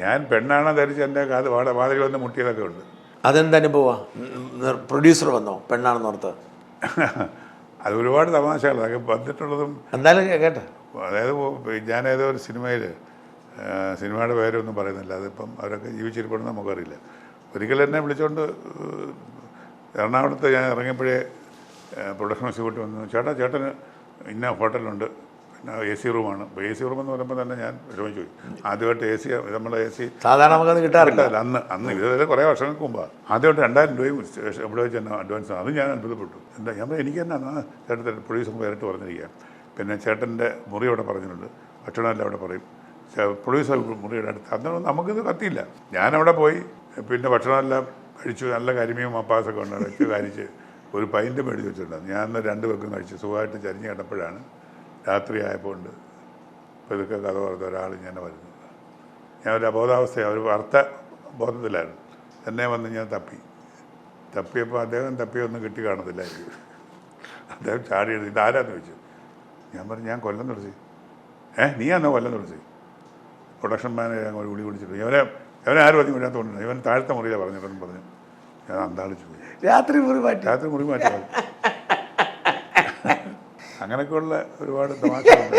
ഞാൻ പെണ്ണാണ് ധരിച്ച് എന്റെ കാത് വാട വാതിൽ വന്ന് മുട്ടിയതൊക്കെ ഉണ്ട്. അതെന്താ അനുഭവമാണ് പ്രൊഡ്യൂസർ വന്നോ? പെണ്ണാണെന്ന് ഓർത്ത്? അത് ഒരുപാട് തമാശകൾ അതൊക്കെ വന്നിട്ടുള്ളതും എന്തായാലും കേട്ടെ. അതായത് ഞാൻ ഏതോ ഒരു സിനിമയിൽ സിനിമയുടെ പേരൊന്നും പറയുന്നില്ല. അതിപ്പം അവരൊക്കെ ജീവിച്ചിരിപ്പുണ്ടെന്ന് നമുക്കറിയില്ല. ഒരിക്കൽ എന്നെ വിളിച്ചുകൊണ്ട് എറണാകുളത്ത് ഞാൻ ഇറങ്ങിയപ്പോഴേ പ്രൊഡക്ഷൻ എക്സിക്യൂട്ടീവ് വന്നു. ചേട്ടാ ചേട്ടന് ഇന്ന ഹോട്ടലുണ്ട്. എ സി റൂമാണ്. എ സി റൂം എന്ന് പറയുമ്പോൾ തന്നെ ഞാൻ വിഷമിച്ചു ചോദിച്ചു ആദ്യമായിട്ട് എ സി നമ്മളെ എ സി സാധാരണ നമുക്കത് കിട്ടാറില്ല. അന്ന് അന്ന് ഇതുവരെ കുറേ വർഷങ്ങൾക്ക് മുമ്പാണ് ആദ്യമായിട്ട് രണ്ടായിരം രൂപയും എവിടെ ഇവിടെ വെച്ച് തന്നെ അഡ്വാൻസ് അത് ഞാൻ അത്ഭുതപ്പെട്ടു എന്താ ഞാൻ എനിക്ക് തന്നെ അന്ന് ചേട്ടൻ പ്രൊഡ്യൂസർ പേരിട്ട് പറഞ്ഞിരിക്കുക പിന്നെ ചേട്ടന്റെ മുറി അവിടെ പറഞ്ഞിട്ടുണ്ട്. ഭക്ഷണമെല്ലാം അവിടെ പറയും. പ്രൊഡ്യൂസർ മുറിയുടെ അടുത്ത്. അന്നൊന്നും നമുക്കിത് കത്തിയില്ല. ഞാനവിടെ പോയി പിന്നെ ഭക്ഷണമെല്ലാം കഴിച്ചു. നല്ല കരിമീൻ മപ്പാസൊക്കെ ഉണ്ട്. വെച്ച് കഴിച്ച് ഒരു പൈന്റെ മേടിച്ച് വെച്ചിട്ടുണ്ടായിരുന്നു ഞാൻ അന്ന് രണ്ട് വെക്കും കഴിച്ച്. സുഖമായിട്ട് ചരിഞ്ഞ് കിടപ്പോഴാണ്. രാത്രി ആയപ്പോൾ ഉണ്ട് അപ്പോൾ ഇതൊക്കെ കഥ പറഞ്ഞ ഒരാൾ ഇങ്ങനെ വരുന്നു. ഞാൻ ഒരു അബോധാവസ്ഥ ഒരു വാർത്ത ബോധത്തിലായിരുന്നു. എന്നെ വന്ന് ഞാൻ തപ്പി. തപ്പിയപ്പോൾ അദ്ദേഹം തപ്പിയൊന്നും കിട്ടി കാണത്തില്ലായിരിക്കും അദ്ദേഹം ചാടി എഴുതി ഇതാരാന്ന് ചോദിച്ചു. ഞാൻ പറഞ്ഞു ഞാൻ കൊല്ലം തുളസി. ഏ നീയാണോ കൊല്ലം തുളസി? പ്രൊഡക്ഷൻ മാനേജർ അങ്ങോട്ട് വിളി വിളിച്ചിട്ട് ഇവനെ ഇവനെ ആരും അധികം തോന്നുന്നു ഇവൻ താഴ്ത്ത മുറിയാണ് പറഞ്ഞിട്ടെന്ന് പറഞ്ഞു. ഞാൻ അന്താളിച്ചു രാത്രി മുറി മാറ്റി. രാത്രി മുറി മാറ്റി. അങ്ങനെയൊക്കെയുള്ള ഒരുപാട് തമാശകളുണ്ട്.